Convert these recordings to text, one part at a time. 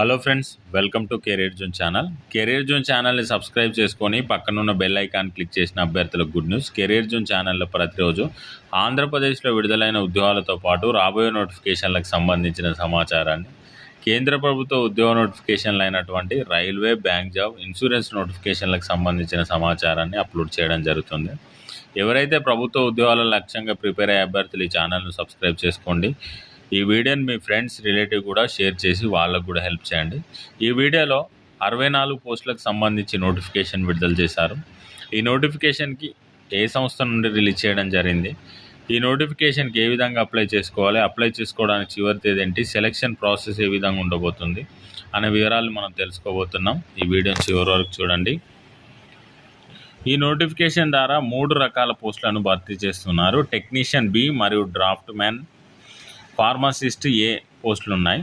Hello friends welcome to career zone channel career zone ఛానల్ని subscribe చేసుకొని పక్కనున్న bell icon click చేసిన అభ్యర్థులకు గుడ్ న్యూస్ కెరీర్ జోన్ ఛానల్లో ప్రతిరోజు ఆంధ్రప్రదేశ్లో విడుదలైన ఉద్యోగాలతో పాటు రాబోయే నోటిఫికేషన్లకు సంబంధించిన సమాచారాన్ని కేంద్ర ప్రభుత్వ ఉద్యోగ నోటిఫికేషన్లు అయినటువంటి రైల్వే బ్యాంక్ జాబ్ ఇన్సూరెన్స్ నోటిఫికేషన్లకు సంబంధించిన సమాచారాన్ని అప్లోడ్ చేయడం జరుగుతుంది. ఎవరైతే ప్రభుత్వ ఉద్యోగాల లక్ష్యంగా ప్రిపేర్ అయ్యే అభ్యర్థులు ఈ ఛానల్ను సబ్స్క్రైబ్ చేసుకోండి. ఈ వీడియోని మీ ఫ్రెండ్స్ రిలేటివ్ కూడా షేర్ చేసి వాళ్ళకు కూడా హెల్ప్ చేయండి. ఈ వీడియోలో అరవై నాలుగు పోస్టులకు సంబంధించి నోటిఫికేషన్ విడుదల చేశారు. ఈ నోటిఫికేషన్కి ఏ సంస్థ నుండి రిలీజ్ చేయడం జరిగింది? ఈ నోటిఫికేషన్కి ఏ విధంగా అప్లై చేసుకోవాలి? అప్లై చేసుకోవడానికి చివరి తేదీ ఏంటి? సెలక్షన్ ప్రాసెస్ ఏ విధంగా ఉండబోతుంది? అనే వివరాలు మనం తెలుసుకోబోతున్నాం. ఈ వీడియోని చివరి వరకు చూడండి. ఈ నోటిఫికేషన్ ద్వారా మూడు రకాల పోస్టులను భర్తీ చేస్తున్నారు. టెక్నీషియన్ బి మరియు డ్రాఫ్ట్ మ్యాన్. ఫార్మసిస్ట్ ఏ పోస్టులు ఉన్నాయి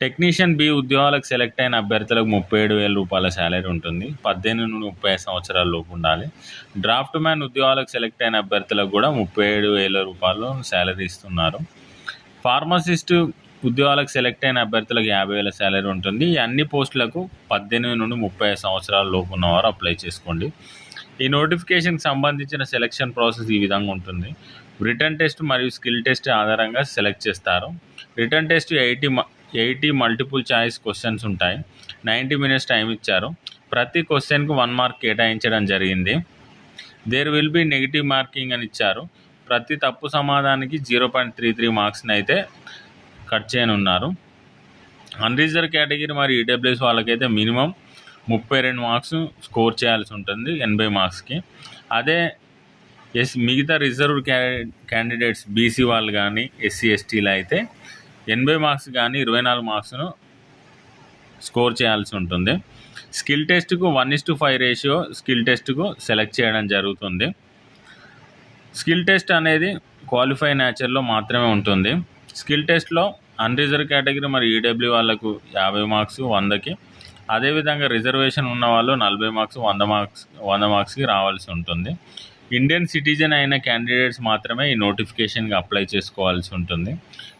టెక్నీషియన్ బి ఉద్యోగాలకు సెలెక్ట్ అయిన అభ్యర్థులకు ముప్పై ఏడు వేల రూపాయల శాలరీ ఉంటుంది. పద్దెనిమిది నుండి ముప్పై ఐదు సంవత్సరాల లోపు ఉండాలి. డ్రాఫ్ట్ మ్యాన్ ఉద్యోగాలకు సెలెక్ట్ అయిన అభ్యర్థులకు కూడా ముప్పై ఏడు వేల రూపాయలు శాలరీ ఇస్తున్నారు. ఫార్మసిస్ట్ ఉద్యోగాలకు సెలెక్ట్ అయిన అభ్యర్థులకు యాభై వేల శాలరీ ఉంటుంది. ఈ అన్ని పోస్టులకు పద్దెనిమిది నుండి ముప్పై ఐదు సంవత్సరాల లోపు ఉన్నవారు అప్లై చేసుకోండి. ఈ నోటిఫికేషన్కి సంబంధించిన సెలక్షన్ ప్రాసెస్ ఈ విధంగా ఉంటుంది. రిటర్న్ టెస్ట్ మరియు స్కిల్ టెస్ట్ ఆధారంగా సెలెక్ట్ చేస్తారు. Written test eighty eighty multiple choice questions ఉంటాయి. నైంటీ మినిట్స్ టైం ఇచ్చారు. ప్రతి క్వశ్చన్కి వన్ మార్క్ కేటాయించడం జరిగింది. There will be negative marking అని ఇచ్చారు. ప్రతి తప్పు సమాధానానికి జీరో పాయింట్ త్రీ త్రీ మార్క్స్ని అయితే కట్ చేయనున్నారు. అన్రిజర్వ్ కేటగిరీ మరియు ఈడబ్ల్యూఎస్ వాళ్ళకైతే మినిమం ముప్పై రెండు మార్క్స్ స్కోర్ చేయాల్సి ఉంటుంది ఎనభై మార్క్స్కి. అదే ఎస్ మిగతా రిజర్వ్ క్యాండిడేట్స్ బీసీ వాళ్ళు కానీ ఎస్సీ ఎస్టీలు అయితే ఎనభై మార్క్స్ కానీ ఇరవై నాలుగు మార్క్స్ను స్కోర్ చేయాల్సి ఉంటుంది. Skill టెస్ట్కు one is to five ratio skill టెస్ట్కు select చేయడం జరుగుతుంది. స్కిల్ టెస్ట్ అనేది క్వాలిఫై నేచర్లో మాత్రమే ఉంటుంది. స్కిల్ టెస్ట్లో అన్రిజర్వ్ కేటగిరీ మరి ఈడబ్ల్యూ వాళ్ళకు యాభై మార్క్స్ వందకి. అదేవిధంగా రిజర్వేషన్ ఉన్న వాళ్ళు నలభై మార్క్స్ వంద మార్క్స్ వంద మార్క్స్కి రావాల్సి ఉంటుంది. ఇండియన్ సిటిజన్ అయిన క్యాండిడేట్స్ మాత్రమే ఈ నోటిఫికేషన్కి అప్లై చేసుకోవాల్సి ఉంటుంది.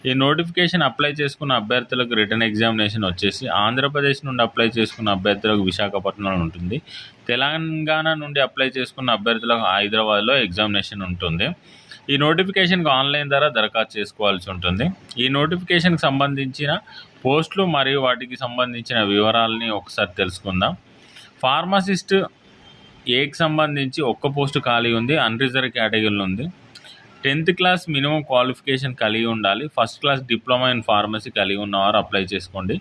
ఈ నోటిఫికేషన్ అప్లై చేసుకున్న అభ్యర్థులకు రిటర్న్ ఎగ్జామినేషన్ వచ్చేసి ఆంధ్రప్రదేశ్ నుండి అప్లై చేసుకున్న అభ్యర్థులకు విశాఖపట్నంలో ఉంటుంది. తెలంగాణ నుండి అప్లై చేసుకున్న అభ్యర్థులకు హైదరాబాద్లో ఎగ్జామినేషన్ ఉంటుంది. ఈ నోటిఫికేషన్కి ఆన్లైన్ ద్వారా దరఖాస్తు చేసుకోవాల్సి ఉంటుంది. ఈ నోటిఫికేషన్కి సంబంధించిన పోస్టులు మరియు వాటికి సంబంధించిన వివరాలని ఒకసారి తెలుసుకుందాం. ఫార్మసిస్ట్ ఏకి సంబంధించి ఒక్క పోస్టు ఖాళీ ఉంది అన్రిజర్వ్ కేటగిరీలో ఉంది. టెన్త్ క్లాస్ మినిమం క్వాలిఫికేషన్ కలిగి ఉండాలి first class diploma in pharmacy కలిగి ఉన్నవారు అప్లై చేసుకోండి.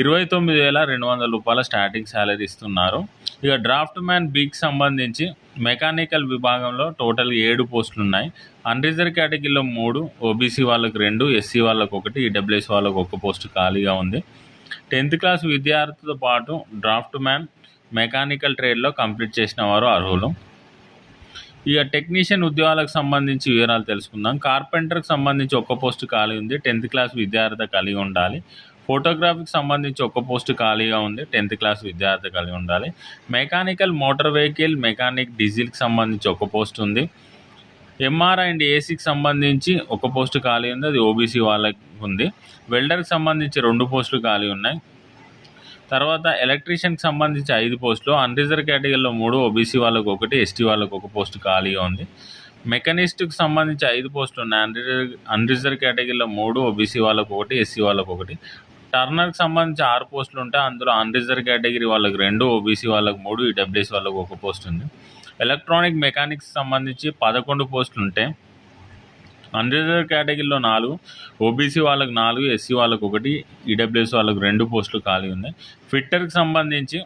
ఇరవై తొమ్మిది వేల రెండు వందల రూపాయల స్టార్టింగ్ శాలరీ ఇస్తున్నారు. ఇక డ్రాఫ్ట్ మ్యాన్ బీకి సంబంధించి మెకానికల్ విభాగంలో టోటల్ ఏడు పోస్టులు ఉన్నాయి. అన్రిజర్వ్ కేటగిరీలో మూడు ఓబీసీ వాళ్ళకి రెండు ఎస్సీ వాళ్ళకి ఒకటి ఈడబ్ల్యూఎస్ వాళ్ళకి ఒక పోస్టు ఖాళీగా ఉంది. టెన్త్ క్లాస్ విద్యార్థితో పాటు డ్రాఫ్ట్ మ్యాన్ మెకానికల్ ట్రేడ్లో కంప్లీట్ చేసిన వారు అర్హులు. ఇక టెక్నీషియన్ ఉద్యోగాలకు సంబంధించి వివరాలు తెలుసుకుందాం. కార్పెంటర్కి సంబంధించి ఒక్క పోస్టు ఖాళీ ఉంది. టెన్త్ క్లాస్ విద్యార్థి కలిగి ఉండాలి. ఫోటోగ్రఫీకి సంబంధించి ఒక్క పోస్టు ఖాళీగా ఉంది. టెన్త్ క్లాస్ విద్యార్థి కలిగి ఉండాలి. మెకానికల్ మోటార్ వెహికల్ మెకానిక్ డీజిల్కి సంబంధించి ఒక పోస్ట్ ఉంది. ఎంఆర్ అండ్ ఏసీకి సంబంధించి ఒక పోస్టు ఖాళీ ఉంది. అది ఓబీసీ వాళ్ళకి ఉంది. వెల్డర్కి సంబంధించి రెండు పోస్టులు ఖాళీ ఉన్నాయి. తర్వాత ఎలక్ట్రీషియన్కి సంబంధించి ఐదు పోస్టులు. అన్రిజర్వ్ కేటగిరీలో మూడు ఓబీసీ వాళ్ళకు ఒకటి ఎస్టీ వాళ్ళకు ఒక పోస్టు ఖాళీగా ఉంది. మెకానిస్ట్కి సంబంధించి ఐదు పోస్టులు. ఉన్నాయి అన్రిజర్వ్ అన్రిజర్వ్ కేటగిరీలో మూడు ఓబీసీ వాళ్ళకు ఒకటి ఎస్సీ వాళ్ళకు ఒకటి. టర్నర్కి సంబంధించి ఆరు పోస్టులు ఉంటాయి. అందులో అన్రిజర్వ్ కేటగిరీ వాళ్ళకి రెండు ఓబీసీ వాళ్ళకు మూడు ఈడబ్ల్యూఎస్ వాళ్ళకు ఒక పోస్ట్ ఉంది. ఎలక్ట్రానిక్ మెకానిక్స్ సంబంధించి పదకొండు పోస్టులు ఉంటాయి. అన్రిజర్వ్ కేటగిరీలో నాలుగు ఓబీసీ వాళ్ళకు నాలుగు ఎస్సీ వాళ్ళకు ఒకటి ఈడబ్ల్యూఎస్ వాళ్ళకు రెండు పోస్టులు ఖాళీ ఉన్నాయి. ఫిట్టర్కి సంబంధించి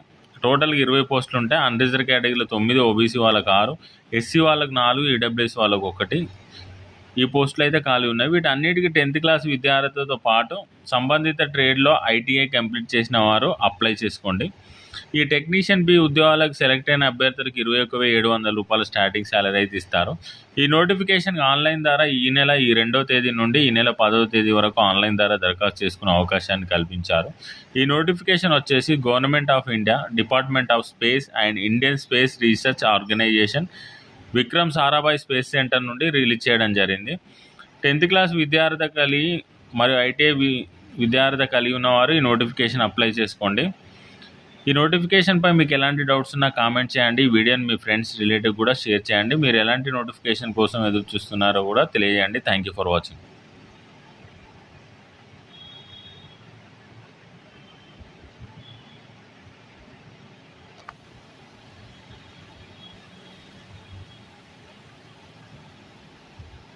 టోటల్గా ఇరవై పోస్టులు ఉంటాయి. అన్రిజర్వ్ కేటగిరీలో తొమ్మిది ఓబీసీ వాళ్ళకు ఆరు ఎస్సీ వాళ్ళకు నాలుగు ఈడబ్ల్యూఎస్ వాళ్ళకు ఒకటి. ఈ పోస్టులు అయితే ఖాళీ ఉన్నాయి. వీటన్నిటికీ టెన్త్ క్లాస్ విద్యార్థులతో పాటు సంబంధిత ట్రేడ్లో ఐటీఐ కంప్లీట్ చేసిన వారు అప్లై చేసుకోండి. ఈ టెక్నీషియన్ బి ఉద్యోగాలకు సెలెక్ట్ అయిన అభ్యర్థులకు ఇరవై ఒక వెయ్యి ఏడు వందల రూపాయల స్టార్టింగ్ శాలరీ అయితే ఇస్తారు. ఈ నోటిఫికేషన్ ఆన్లైన్ ద్వారా ఈ నెల ఈ రెండో తేదీ నుండి ఈ నెల పదవ తేదీ వరకు ఆన్లైన్ ద్వారా దరఖాస్తు చేసుకునే అవకాశాన్ని కల్పించారు. ఈ నోటిఫికేషన్ వచ్చేసి government of India department of space and Indian space research organisation Vikram Sarabhai space centre నుండి రిలీజ్ చేయడం జరిగింది. టెన్త్ క్లాస్ విద్యార్థి కలిగి మరియు ఐటీఐ విద్యార్థి కలిగి ఉన్నవారు ఈ నోటిఫికేషన్ అప్లై చేసుకోండి. ఈ నోటిఫికేషన్పై మీకు ఎలాంటి డౌట్స్ ఉన్నా కామెంట్ చేయండి. ఈ వీడియోని మీ ఫ్రెండ్స్ రిలేటివ్ కూడా షేర్ చేయండి. మీరు ఎలాంటి నోటిఫికేషన్ కోసం ఎదురు చూస్తున్నారో కూడా తెలియజేయండి. Thank you for watching